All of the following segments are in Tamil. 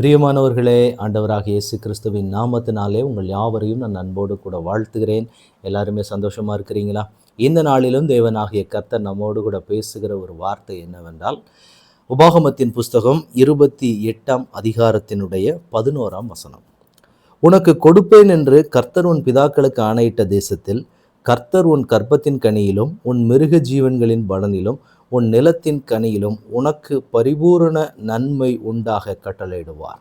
பிரியமானவர்களே ஆண்டவராக இயேசு கிறிஸ்துவின் நாமத்தினாலே உங்கள் யாவரையும் நான் அன்போடு கூட வாழ்த்துகிறேன். எல்லாருமே சந்தோஷமாக இருக்கிறீங்களா? இந்த நாளிலும் தேவனாகிய கர்த்தர் நம்மோடு கூட பேசுகிற ஒரு வார்த்தை என்னவென்றால் உபாகமத்தின் புஸ்தகம் இருபத்தி எட்டாம் அதிகாரத்தினுடைய பதினோராம் வசனம். உனக்கு கொடுப்பேன் என்று கர்த்தர் உன் பிதாக்களுக்கு ஆணையிட்ட தேசத்தில் கர்த்தர் உன் கர்ப்பத்தின் கனியிலும் உன் மிருக ஜீவன்களின் பலனிலும் உன் நிலத்தின் கனியிலும் உனக்கு பரிபூரண நன்மை உண்டாக கட்டளையிடுவார்.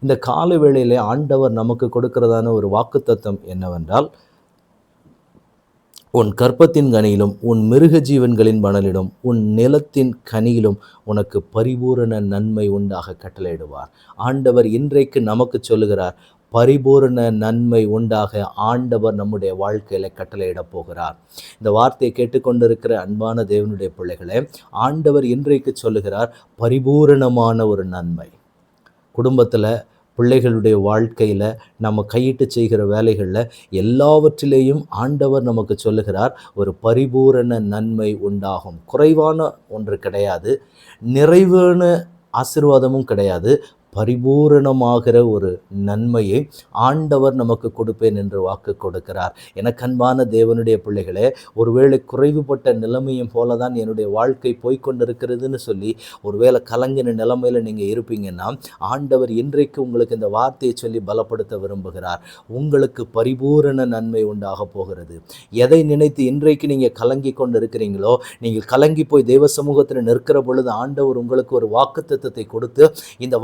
இந்த கால வேளையிலே ஆண்டவர் நமக்கு கொடுக்கிறதான ஒரு வாக்குத்தத்தம் என்னவென்றால் உன் கற்பத்தின் கனியிலும் உன் மிருக ஜீவன்களின் மணலிலும் உன் நிலத்தின் கனியிலும் உனக்கு பரிபூரண நன்மை உண்டாக கட்டளையிடுவார். ஆண்டவர் இன்றைக்கு நமக்கு சொல்லுகிறார் பரிபூரண நன்மை உண்டாக ஆண்டவர் நம்முடைய வாழ்க்கையில கட்டளையிடப் போகிறார். இந்த வார்த்தையை கேட்டுக்கொண்டிருக்கிற அன்பான தேவனுடைய பிள்ளைகளே ஆண்டவர் இன்றைக்கு சொல்லுகிறார் பரிபூரணமான ஒரு நன்மை. குடும்பத்தில் பிள்ளைகளுடைய வாழ்க்கையில் நம்ம கையிட்டு செய்கிற வேலைகளில் எல்லாவற்றிலேயும் ஆண்டவர் நமக்கு சொல்லுகிறார் ஒரு பரிபூரண நன்மை உண்டாகும். குறைவான ஒன்று கிடையாது நிறைவான ஆசிர்வாதமும் கிடையாது பரிபூரணமாகிற ஒரு நன்மையை ஆண்டவர் நமக்கு கொடுப்பேன் என்று வாக்கு கொடுக்கிறார். எனக்கு அன்பான தேவனுடைய பிள்ளைகளே ஒருவேளை குறைவுபட்ட நிலைமையும் போல தான் என்னுடைய வாழ்க்கை போய்கொண்டிருக்கிறதுன்னு சொல்லி ஒருவேளை கலங்கின நிலைமையில் நீங்கள் இருப்பீங்கன்னா ஆண்டவர் இன்றைக்கு உங்களுக்கு இந்த வார்த்தையை சொல்லி பலப்படுத்த விரும்புகிறார். உங்களுக்கு பரிபூரண நன்மை உண்டாக போகிறது. எதை நினைத்து இன்றைக்கு நீங்கள் கலங்கி கொண்டு இருக்கிறீங்களோ நீங்கள் கலங்கி போய் தேவ சமூகத்தில் நிற்கிற பொழுது ஆண்டவர் உங்களுக்கு ஒரு வாக்குத்தத்தை கொடுத்து இந்த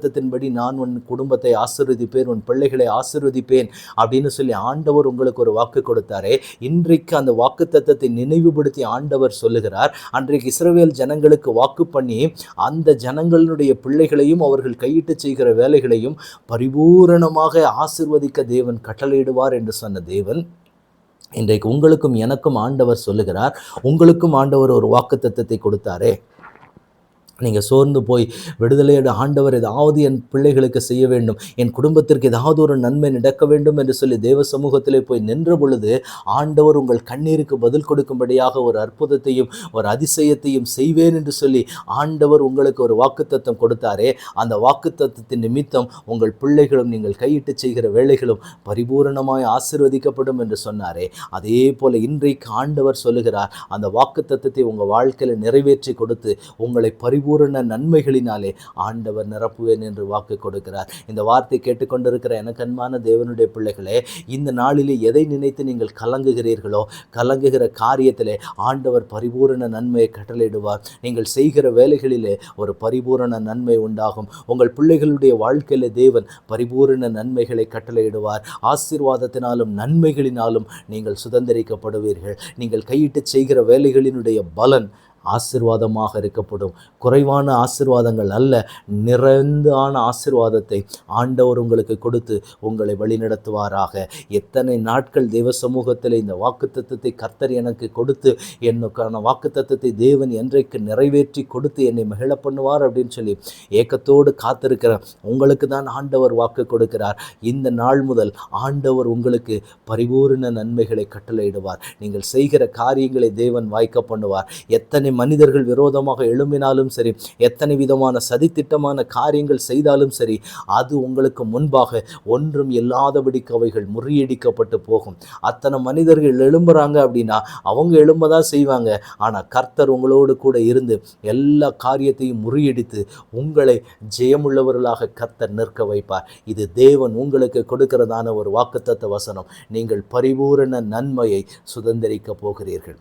வாக்குத்தத்தின்படி நான் உன் குடும்பத்தை ஆசீர்வதிப்பேன் உன் பிள்ளைகளை ஆசீர்வதிப்பேன் அப்படின்னு சொல்லி ஆண்டவர் உங்களுக்கு ஒரு வாக்கு கொடுத்தாரே. இன்றைக்கு அந்த வாக்குத்தத்தை நினைவுபடுத்தி ஆண்டவர் சொல்லுகிறார். அன்றைக்கு இஸ்ரவேல் ஜனங்களுக்கு வாக்கு பண்ணி அந்த ஜனங்களுடைய பிள்ளைகளையும் அவர்கள் கையிட்டு செய்கிற வேலைகளையும் பரிபூரணமாக ஆசிர்வதிக்க தேவன் கட்டளையிடுவார் என்று சொன்ன தேவன் இன்றைக்கு உங்களுக்கும் எனக்கும் ஆண்டவர் சொல்லுகிறார். உங்களுக்கும் ஆண்டவர் ஒரு வாக்குத்தத்தத்தை கொடுத்தாரே. நீங்கள் சோர்ந்து போய் விடுதலையோட ஆண்டவர் ஏதாவது என் பிள்ளைகளுக்கு செய்ய வேண்டும் என் குடும்பத்திற்கு ஏதாவது ஒரு நன்மை நடக்க வேண்டும் என்று சொல்லி தேவ சமூகத்திலே போய் நின்ற பொழுது ஆண்டவர் உங்கள் கண்ணீருக்கு பதில் கொடுக்கும்படியாக ஒரு அற்புதத்தையும் ஒரு அதிசயத்தையும் செய்வேன் என்று சொல்லி ஆண்டவர் உங்களுக்கு ஒரு வாக்குத்தத்தம் கொடுத்தாரே அந்த வாக்குத்தத்தத்தின் நிமித்தம் உங்கள் பிள்ளைகளும் நீங்கள் கையிட்டு செய்கிற வேலைகளும் பரிபூரணமாய் ஆசிர்வதிக்கப்படும் என்று சொன்னாரே. அதே போல இன்றைக்கு ஆண்டவர் சொல்லுகிறார் அந்த வாக்குத்தத்தத்தை உங்கள் வாழ்க்கையில் நிறைவேற்றி கொடுத்து உங்களை பரிபூ பரிபூரண நன்மைகளினாலே ஆண்டவர் நிரப்புவேன் என்று வாக்கு கொடுக்கிறார். இந்த வார்த்தை கேட்டுக்கொண்டிருக்கிற எனக்கன்மான தேவனுடைய பிள்ளைகளே இந்த நாளிலே எதை நினைத்து நீங்கள் கலங்குகிறீர்களோ கலங்குகிற காரியத்திலே ஆண்டவர் பரிபூரண நன்மையை கட்டளையிடுவார். நீங்கள் செய்கிற வேலைகளிலே ஒரு பரிபூரண நன்மை உண்டாகும். உங்கள் பிள்ளைகளுடைய வாழ்க்கையிலே தேவன் பரிபூரண நன்மைகளை கட்டளையிடுவார். ஆசீர்வாதத்தினாலும் நன்மைகளினாலும் நீங்கள் சுதந்திரிக்கப்படுவீர்கள். நீங்கள் கையிட்டு செய்கிற வேலைகளினுடைய பலன் ஆசிர்வாதமாக இருக்கப்படும். குறைவான ஆசிர்வாதங்கள் அல்ல நிறைந்தான ஆசிர்வாதத்தை ஆண்டவர் உங்களுக்கு கொடுத்து உங்களை வழிநடத்துவாராக. எத்தனை நாட்கள் தெய்வ சமூகத்தில் இந்த வாக்குத்தத்தத்தை கர்த்தர் எனக்கு கொடுத்து என்னுக்கான வாக்குத்தத்தத்தை தேவன் என்றைக்கு நிறைவேற்றி கொடுத்து என்னை மகிழ பண்ணுவார் அப்படின்னு சொல்லி ஏக்கத்தோடு காத்திருக்கிற உங்களுக்கு தான் ஆண்டவர் வாக்கு கொடுக்கிறார். இந்த நாள் முதல் ஆண்டவர் உங்களுக்கு பரிபூர்ண நன்மைகளை கட்டளையிடுவார். நீங்கள் செய்கிற காரியங்களை தேவன் வாய்க்க பண்ணுவார். எத்தனை எத்தனை மனிதர்கள் விரோதமாக எழும்பினாலும் சரி எத்தனை விதமான சதித்திட்டமான காரியங்கள் செய்தாலும் சரி அது உங்களுக்கு முன்பாக ஒன்றும் இல்லாதபடிக்கு அவைகள் முறியடிக்கப்பட்டு போகும். அத்தனை மனிதர்கள் எழும்புறாங்க அப்படின்னா அவங்க எழும்பதான் செய்வாங்க. ஆனால் கர்த்தர் உங்களோடு கூட இருந்து எல்லா காரியத்தையும் முறியடித்து உங்களை ஜெயமுள்ளவர்களாக கர்த்தர் நிற்க வைப்பார். இது தேவன் உங்களுக்கு கொடுக்கிறதான ஒரு வாக்குத்தத்த வசனம். நீங்கள் பரிபூரண நன்மையை சுதந்திரிக்க போகிறீர்கள்.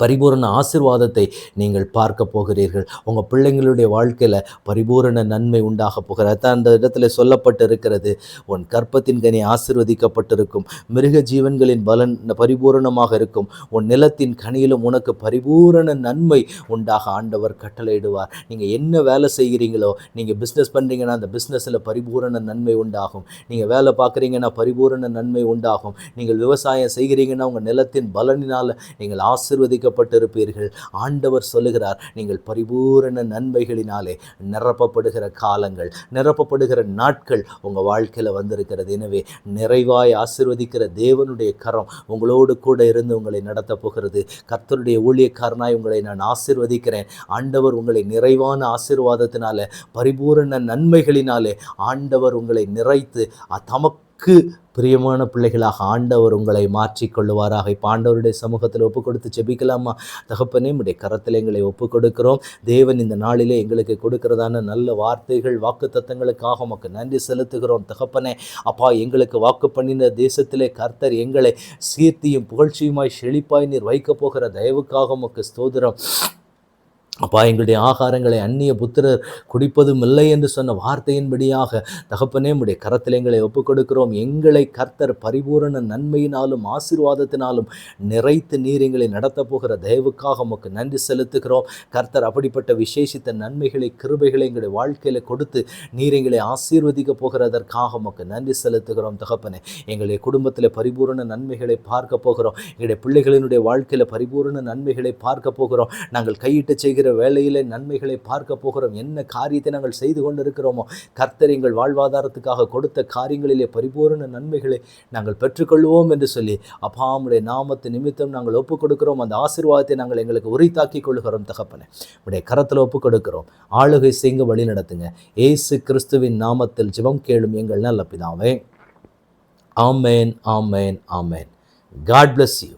பரிபூரண ஆசிர்வாதத்தை நீங்கள் பார்க்க போகிறீர்கள். உங்கள் பிள்ளைங்களுடைய வாழ்க்கையில் பரிபூரண நன்மை உண்டாக போகிறது. தான் அந்த இடத்துல சொல்லப்பட்டு இருக்கிறது உன் கற்பத்தின் கனி ஆசிர்வதிக்கப்பட்டிருக்கும். மிருக ஜீவன்களின் பலன் பரிபூரணமாக இருக்கும். உன் நிலத்தின் கனியிலும் உனக்கு பரிபூரண நன்மை உண்டாக ஆண்டவர் கட்டளையிடுவார். நீங்கள் என்ன வேலை செய்கிறீங்களோ நீங்கள் பிஸ்னஸ் பண்ணுறீங்கன்னா அந்த பிஸ்னஸில் பரிபூரண நன்மை உண்டாகும். நீங்கள் வேலை பார்க்குறீங்கன்னா பரிபூரண நன்மை உண்டாகும். நீங்கள் விவசாயம் செய்கிறீங்கன்னா உங்கள் நிலத்தின் பலனினால் நீங்கள் ஆசிர்வதி ஆசீர்வதிக்கப்பட்டிருப்பீர்கள் ஆண்டவர் சொல்லுகிறார் நீங்கள் பரிபூரண நன்மைகளினாலே நிரப்பப்படுகிற காலங்கள் நிரப்பப்படுகிற நாட்கள் உங்கள் வாழ்க்கையில் வந்திருக்கிறது. எனவே நிறைவாய் ஆசிர்வதிக்கிற தேவனுடைய கரம் உங்களோடு கூட இருந்து உங்களை நடத்த போகிறது. கர்த்தருடைய ஊழியக்காரனாய் உங்களை நான் ஆசிர்வதிக்கிறேன். ஆண்டவர் உங்களை நிறைவான ஆசிர்வாதத்தினால பரிபூரண நன்மைகளினாலே ஆண்டவர் உங்களை நிறைத்து தமக்கு தமக்கு பிரியமான பிள்ளைகளாக ஆண்டவர் உங்களை மாற்றிக் கொள்ளுவாராக. இப்போ ஆண்டவருடைய சமூகத்தில் ஒப்பு கொடுத்து செபிக்கலாமா தகப்பனே உடைய கரத்தில் எங்களை ஒப்பு கொடுக்கிறோம் தேவன் இந்த நாளிலே எங்களுக்கு கொடுக்கிறதான நல்ல வார்த்தைகள் வாக்கு தத்தங்களுக்காக உமக்கு நன்றி செலுத்துகிறோம். தகப்பனே அப்பா எங்களுக்கு வாக்கு பண்ணின தேசத்திலே கர்த்தர் எங்களை சீர்த்தியும் புகழ்ச்சியுமாய் செழிப்பாய் நீர் வைக்கப் போகிற தயவுக்காக உமக்கு ஸ்தோதிரம் அப்பா எங்களுடைய ஆகாரங்களை அந்நிய புத்திரர் குடிப்பதும் இல்லை என்று சொன்ன வார்த்தையின்படியாக தகப்பனே உடைய கரத்தில் எங்களை ஒப்புக் கொடுக்கிறோம் எங்களை கர்த்தர் பரிபூரண நன்மையினாலும் ஆசீர்வாதத்தினாலும் நிறைத்து நீர் எங்களை நடத்தப் போகிற தயவுக்காக உமக்கு நன்றி செலுத்துகிறோம். கர்த்தர் அப்படிப்பட்ட விசேஷித்த நன்மைகளை கிருபைகளை எங்களுடைய வாழ்க்கையில் கொடுத்து நீர் எங்களை ஆசீர்வதிக்க போகிறதற்காக உமக்கு நன்றி செலுத்துகிறோம் தகப்பனே. எங்களுடைய குடும்பத்தில் பரிபூரண நன்மைகளை பார்க்க போகிறோம். எங்களுடைய பிள்ளைகளினுடைய வாழ்க்கையில் பரிபூரண நன்மைகளை பார்க்க போகிறோம். நாங்கள் கையிட்டு செய்கிற வேலையிலே நன்மைகளை பார்க்க போகிறோம். என்ன காரியத்தை நாங்கள் செய்து கொண்டிருக்கிறோமோ கர்த்தர் எங்கள் வாழ்வாதாரத்துக்காக கொடுத்த காரியங்களிலே பரிபூரண நன்மைகளை நாங்கள் பெற்றுக்கொள்வோம் என்று சொல்லி அப்பாமுடைய நாமத்து நிமித்தம் நாங்கள் ஒப்புக் கொடுக்கிறோம். அந்த ஆசீர்வாதத்தை நாங்கள் எங்களுக்கு உரித்தாக்கி கொள்கிறோம் தகப்பனே. உடைய கரத்தில் ஒப்புக் கொடுக்கிறோம். ஆளுகை செய்ய வழி நடத்துங்க. ஏசு கிறிஸ்துவின் நாமத்தில் ஜிபம் கேளும் எங்கள் நல்ல பிதாவே. ஆமேன் ஆமேன் ஆமேன். God bless you